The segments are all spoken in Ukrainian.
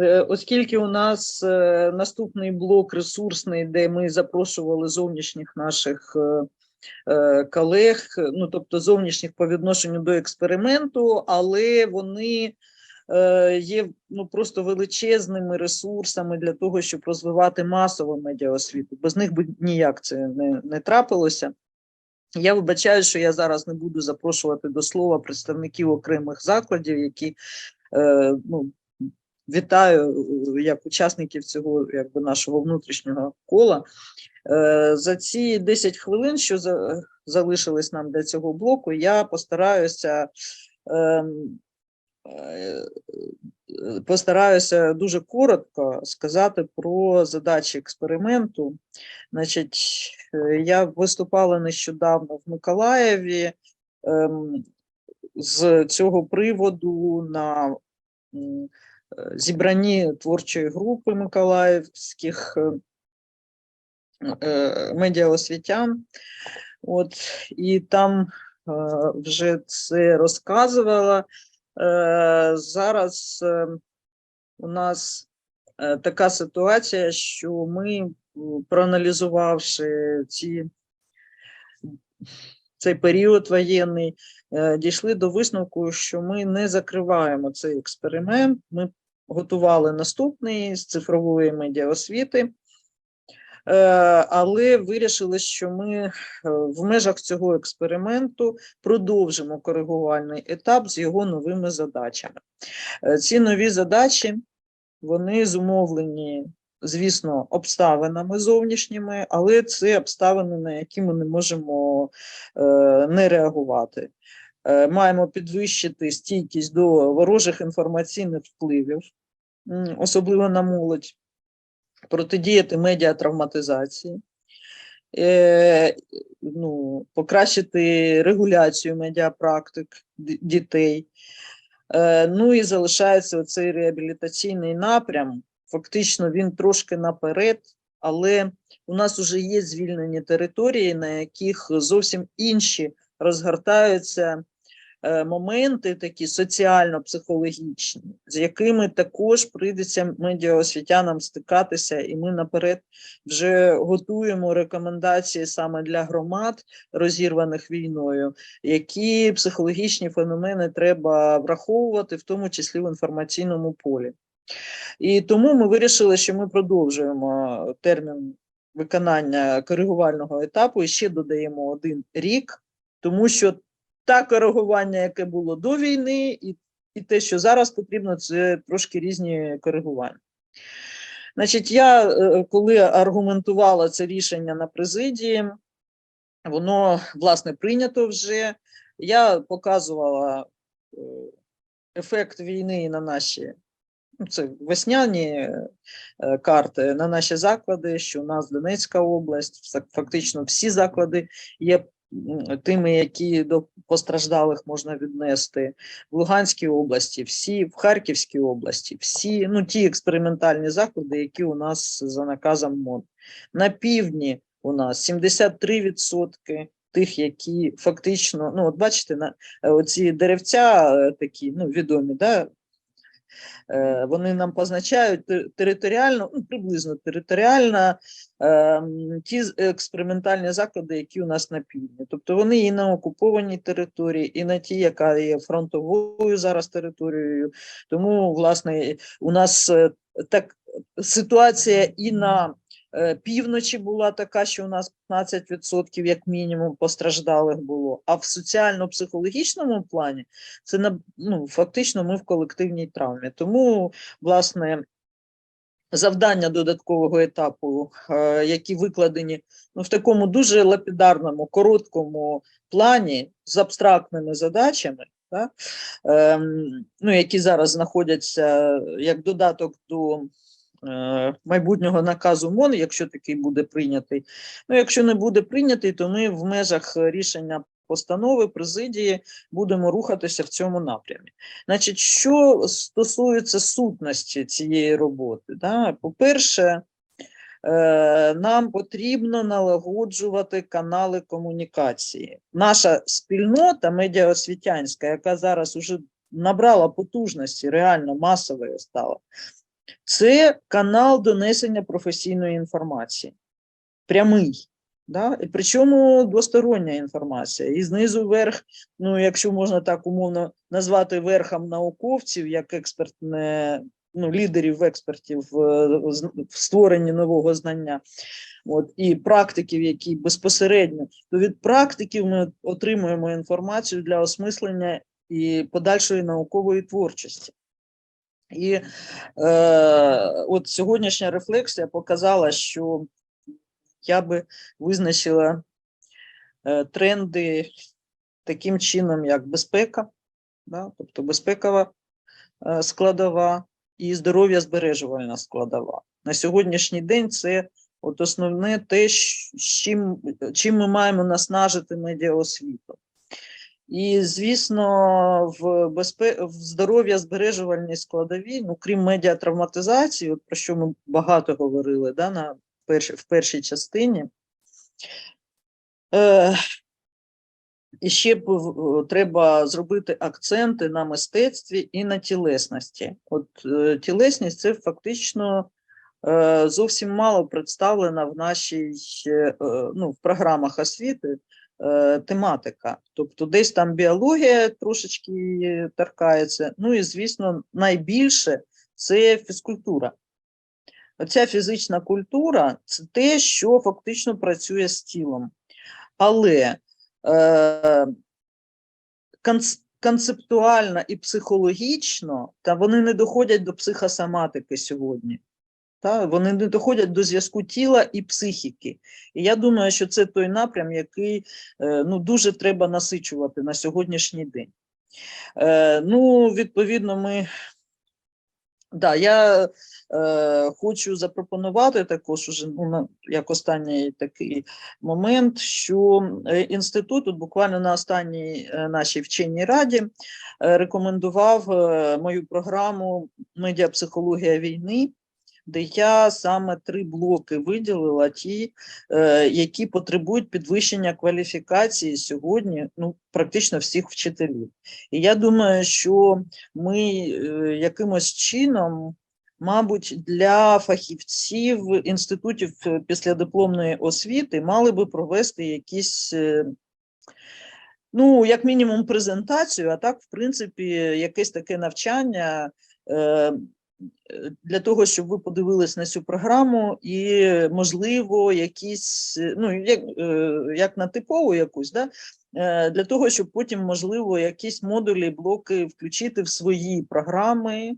Е, Оскільки у нас е, наступний блок ресурсний, де ми запрошували зовнішніх наших е, колег, ну тобто зовнішніх по відношенню до експерименту, але вони є ну просто величезними ресурсами для того, щоб розвивати масову медіаосвіту. Без них би ніяк це не, не трапилося. Я вибачаю, що я зараз не буду запрошувати до слова представників окремих закладів, які ну, вітаю е, як учасників цього якби нашого внутрішнього кола. Е, За ці 10 хвилин, що залишились нам для цього блоку, я постараюся. ем, е, Постараюся дуже коротко сказати про задачі експерименту. Значить, я виступала нещодавно в Миколаєві ем, з цього приводу на е, творчої групи миколаївських е, е, медіаосвітян. От, і там вже це розказувала. Зараз у нас така ситуація, що ми, проаналізувавши ці, цей період воєнний, е, дійшли до висновку, що ми не закриваємо цей експеримент. Ми готували наступний з цифрової медіаосвіти. Е, Але вирішили, що ми е, в межах цього експерименту продовжимо коригувальний етап з його новими задачами. Ці нові задачі вони зумовлені, звісно, обставинами зовнішніми, але це обставини, на які ми не можемо е, не реагувати. Е, Маємо підвищити стійкість до ворожих інформаційних впливів, особливо на молодь, протидіяти медіатравматизації, е, ну, покращити регуляцію медіапрактик дітей. Ну і залишається цей реабілітаційний напрям. Фактично він трошки наперед, але у нас вже є звільнені території, на яких зовсім інші розгортаються е, моменти, такі соціально-психологічні, з якими також прийдеться медіаосвітянам стикатися, і ми наперед вже готуємо рекомендації саме для громад, розірваних війною, які психологічні феномени треба враховувати, в тому числі в інформаційному полі. І тому ми вирішили, що ми продовжуємо термін виконання коригувального етапу і ще додаємо один рік, тому що та коригування, яке було до війни, і, і те, що зараз потрібно, це трошки різні коригування. Значить, я е, коли аргументувала це рішення на президії, воно власне прийнято вже. Я показувала е, ефект війни на наші це весняні е, карти на наші заклади, що у нас Донецька область, фактично всі заклади є тими, які до постраждалих можна віднести. В Луганській області, всі, в Харківській області, всі, ну ті експериментальні заклади, які у нас за наказом МОН. На півдні у нас 73% тих, які фактично, ну от бачите, на е, оці деревця е, такі, ну відомі, да, Вони нам позначають те- територіально, ну, приблизно територіально ем, ті експериментальні заклади, які у нас на півдні. Тобто вони і на окупованій території, і на ті, яка є фронтовою зараз територією. Тому, власне, у нас е, так ситуація і на е, півночі була така, що у нас 15% як мінімум постраждалих було. А в соціально-психологічному плані це ну фактично ми в колективній травмі. Тому, власне, завдання додаткового етапу, е, які викладені ну, в такому дуже лапідарному, короткому плані з абстрактними задачами, да, ем, ну, які зараз знаходяться як додаток до е, майбутнього наказу МОН, якщо такий буде прийнятий. Ну, якщо не буде прийнятий, то ми в межах рішення постанови президії будемо рухатися в цьому напрямі. Значить, що стосується сутності цієї роботи, да, по-перше, е, нам потрібно налагоджувати канали комунікації. Наша спільнота медіаосвітянська, яка зараз уже набрала потужності, реально масовою стала, це канал донесення професійної інформації. Прямий. Да? І причому двостороння інформація. І знизу вверх, ну, якщо можна так умовно назвати верхом науковців, як експертне, ну, лідерів експертів в, в створенні нового знання, от, і практиків, які безпосередньо, то від практиків ми отримуємо інформацію для осмислення і подальшої наукової творчості. І е, от сьогоднішня рефлексія показала, що я би визначила е, тренди таким чином, як безпека, да, тобто безпекова е, складова і здоров'я збережувальна складова. На сьогоднішній день це от основне те, чим, чим ми маємо наснажити медіаосвіту. І, звісно, в безпе... в здоров'я збережувальній складовій, ну крім медіатравматизації, от про що ми багато говорили да, на перші, в першій частині. Е, і ще б треба зробити акценти на мистецтві і на тілесності. От е, тілесність це фактично е, зовсім мало представлена в нашій е, е, ну, в програмах освіти тематика. Тобто десь там біологія трошечки торкається. Ну і, звісно, найбільше це фізкультура. Оця фізична культура це те, що фактично працює з тілом. Але е, конц- концептуально і психологічно та вони не доходять до психосоматики сьогодні. Та, вони не доходять до зв'язку тіла і психіки. І я думаю, що це той напрям, який е, ну, дуже треба насичувати на сьогоднішній день. Е, ну, відповідно, ми. Да, я е, хочу запропонувати також уже ну, як останній такий момент, що е, інститут от буквально на останній нашій вченій раді рекомендував мою програму Медіапсихологія війни, де я саме три блоки виділила, ті, е, які потребують підвищення кваліфікації сьогодні, ну практично всіх вчителів. І я думаю, що ми е, якимось чином, мабуть, для фахівців інститутів е, післядипломної освіти мали би провести якісь. Ну, як мінімум, презентацію, а так, в принципі, якесь таке навчання для того, щоб ви подивились на цю програму, і, можливо, якісь, ну, як, е, як на типову якусь, да, е, для того, щоб потім, можливо, якісь модулі, блоки включити в свої програми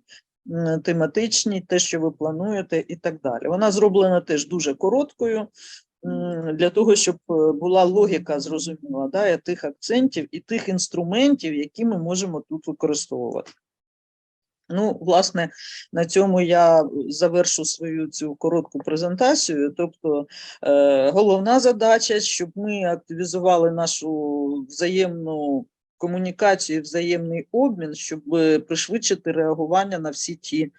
тематичні, те, що ви плануєте, і так далі. Вона зроблена теж дуже короткою. Для того, щоб е, була логіка зрозуміла, да, тих акцентів і тих інструментів, які ми можемо тут використовувати. Ну, власне, на цьому я завершу свою цю коротку презентацію. Тобто, е, головна задача, щоб ми активізували нашу взаємну комунікацію, взаємний обмін, щоб пришвидшити реагування на всі ті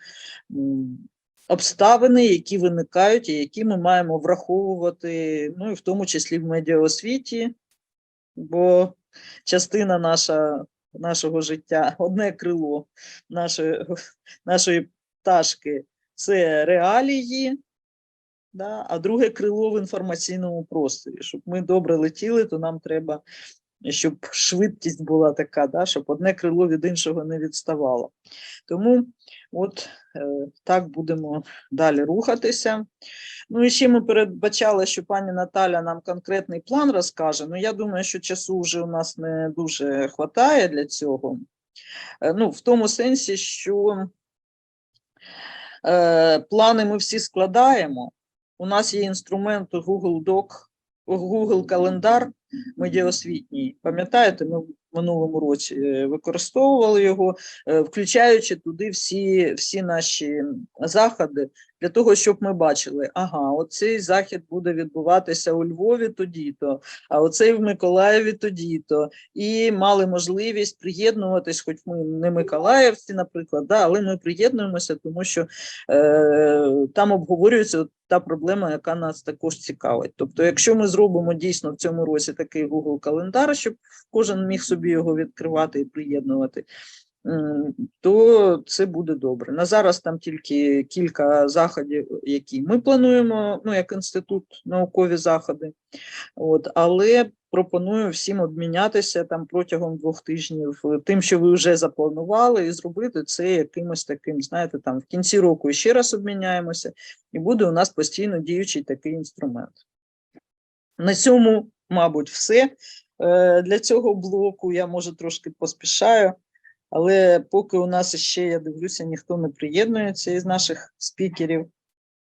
обставини, які виникають, і які ми маємо враховувати, ну і в тому числі в медіаосвіті, бо частина наша нашого життя, одне крило нашої, нашої пташки це реалії, да, а друге крило в інформаційному просторі. Щоб ми добре летіли, то нам треба, щоб швидкість була така, да, щоб одне крило від іншого не відставало. Тому от е, так будемо далі рухатися. Ну і ще ми передбачали, що пані Наталя нам конкретний план розкаже. Ну, я думаю, що часу вже у нас не дуже вистачає для цього. Е, Ну, в тому сенсі, що е, плани ми всі складаємо. У нас є інструмент Google Doc, Google календар медіаосвітній. Пам'ятаєте, ми в минулому році е, використовували його, е, включаючи туди всі, всі наші заходи, для того, щоб ми бачили, ага, оцей захід буде відбуватися у Львові тоді-то, а оцей в Миколаєві тоді-то. І мали можливість приєднуватись, хоч ми не Миколаївці, наприклад, да, але ми приєднуємося, тому що е, там обговорюється та проблема, яка нас також цікавить. Тобто, якщо ми зробимо дійсно в цьому році такий Google календар, щоб кожен міг собі його відкривати і приєднувати. То це буде добре. На зараз там тільки кілька заходів, які ми плануємо, ну як інститут, наукові заходи. От, але пропоную всім обмінятися там протягом двох тижнів тим, що ви вже запланували, і зробити це якимось таким, знаєте, там в кінці року ще раз обміняємося, і буде у нас постійно діючий такий інструмент. На цьому, мабуть, все. Е, Для цього блоку я може трошки поспішаю, але поки у нас ще, я дивлюся, ніхто не приєднується із наших спікерів.